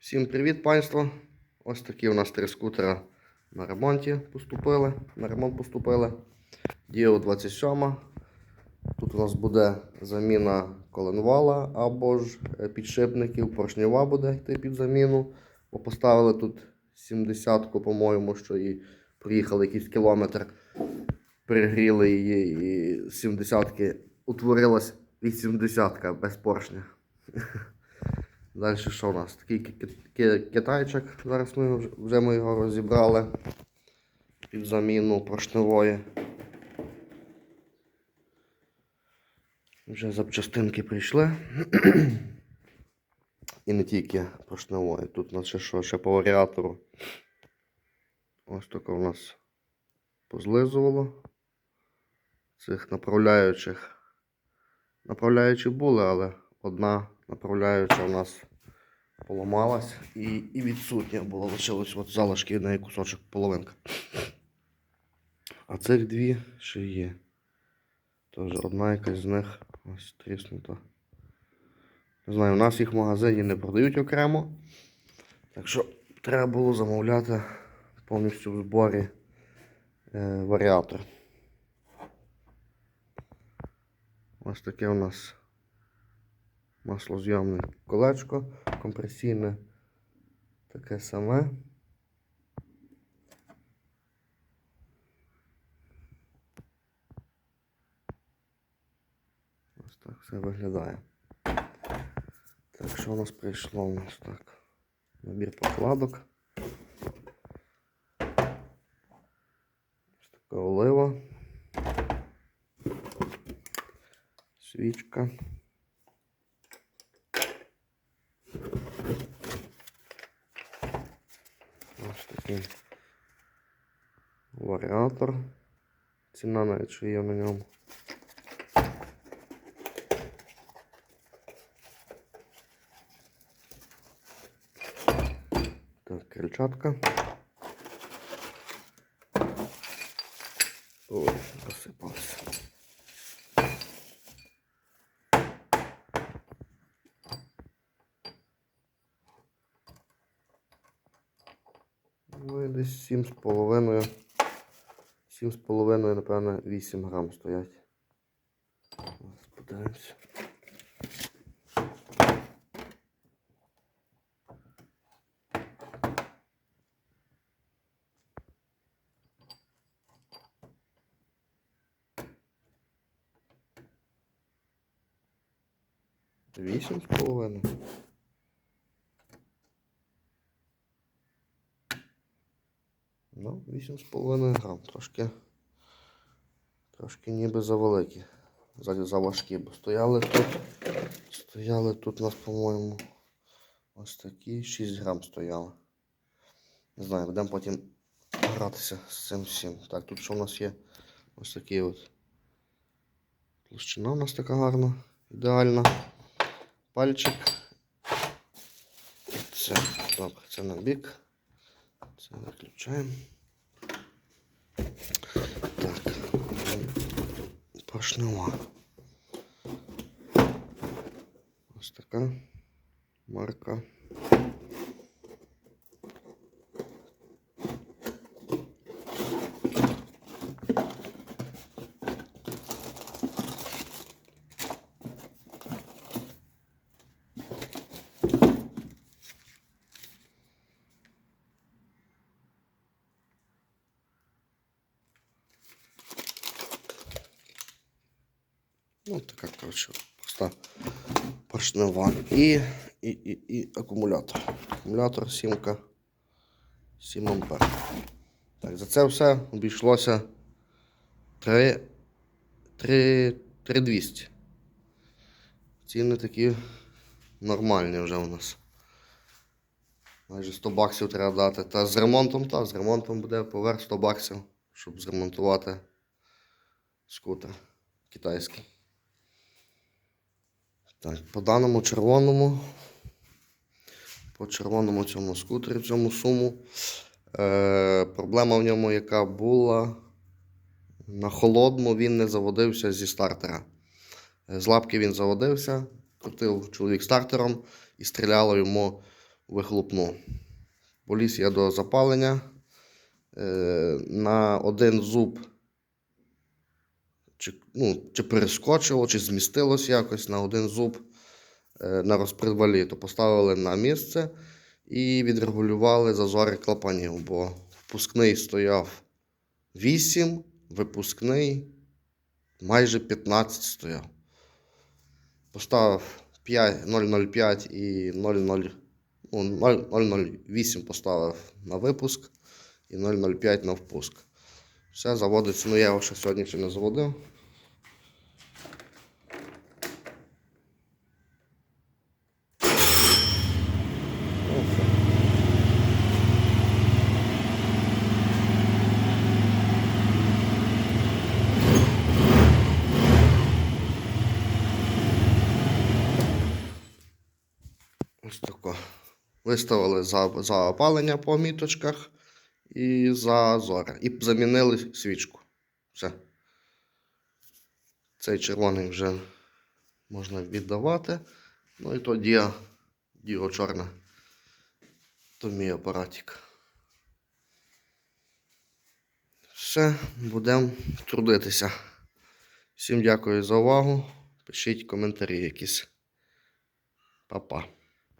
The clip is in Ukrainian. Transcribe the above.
Всім привіт, панство! Ось такі у нас три скутера на ремонті поступили. На ремонт поступили. Діо 27. Тут у нас буде заміна коленвала або ж е, підшипників. Поршнева буде йти під заміну. Бо поставили тут 70-ку, по-моєму, що і проїхали якийсь кілометр, перегріли її, і 70-ки утворилась 80-ка без поршня. Далі що у нас? Такий ки- ки- ки- китайчик. Зараз ми вже ми його розібрали під заміну поршневої. Вже запчастинки прийшли. І не тільки поршневої. Тут у нас ще що, ще по варіатору. Ось таке у нас позлизувало. Цих направляючих. Направляючі були, але одна направляюча у нас поламалась і, і відсутня була. Лишилось от залишки неї кусочок половинка. А цих дві ще є. Тож одна якась з них ось тріснута. Не знаю, у нас їх в магазині не продають окремо. Так що треба було замовляти повністю в зборі е, варіатор. Ось таке у нас маслозйомне колечко, компресійне таке саме. Ось так все виглядає. Так, що у нас прийшло у нас так? Набір покладок. Ось така олива. Свічка. Ось такий варіатор. Ціна навіть що є на ньому. Так, крильчатка. Ой, посипався. Ну і десь сім з половиною. Сім з половиною, напевно, 8 грам стоять. Подивимося. Вісім з половиною. Ну, 8,5 грам. Трошки, трошки ніби завеликі. За, заважкі, бо стояли тут. Стояли тут у нас, по-моєму, ось такі 6 грам стояли. Не знаю, будемо потім гратися з цим всім. Так, тут що у нас є? Ось такий от. Площина у нас така гарна, ідеальна. Пальчик. Це, добре, це на бік. Це виключаємо. Так. Поршнева. Ось така марка. Ну, така, коротше, проста поршнева. І, і, і, і акумулятор. Акумулятор сімка 7 ампер. Так, за це все обійшлося 3, 3, 3200. Ціни такі нормальні вже у нас. Майже 100 баксів треба дати. Та з ремонтом, так, з ремонтом буде поверх 100 баксів, щоб зремонтувати скутер китайський. Так, по даному червоному. По червоному цьому скутері, цьому суму. Е, проблема в ньому, яка була. На холодному він не заводився зі стартера. З лапки він заводився, крутив чоловік стартером і стріляло йому вихлопну. Поліз я до запалення. Е, на один зуб чи, ну, чи перескочило, чи змістилось якось на один зуб е, на розпредвалі, то поставили на місце і відрегулювали зазори клапанів, бо впускний стояв 8, випускний майже 15 стояв. Поставив 005 і 00, ну, 008 поставив на випуск і 005 на впуск. Все заводиться, ну я його ще сьогодні ще не заводив. Ось тако. Виставили за, за опалення по міточках і за зори. І замінили свічку. Все. Цей червоний вже можна віддавати. Ну і то діа, діо чорне. То мій апаратик. Все, будемо трудитися. Всім дякую за увагу. Пишіть коментарі якісь. Па-па.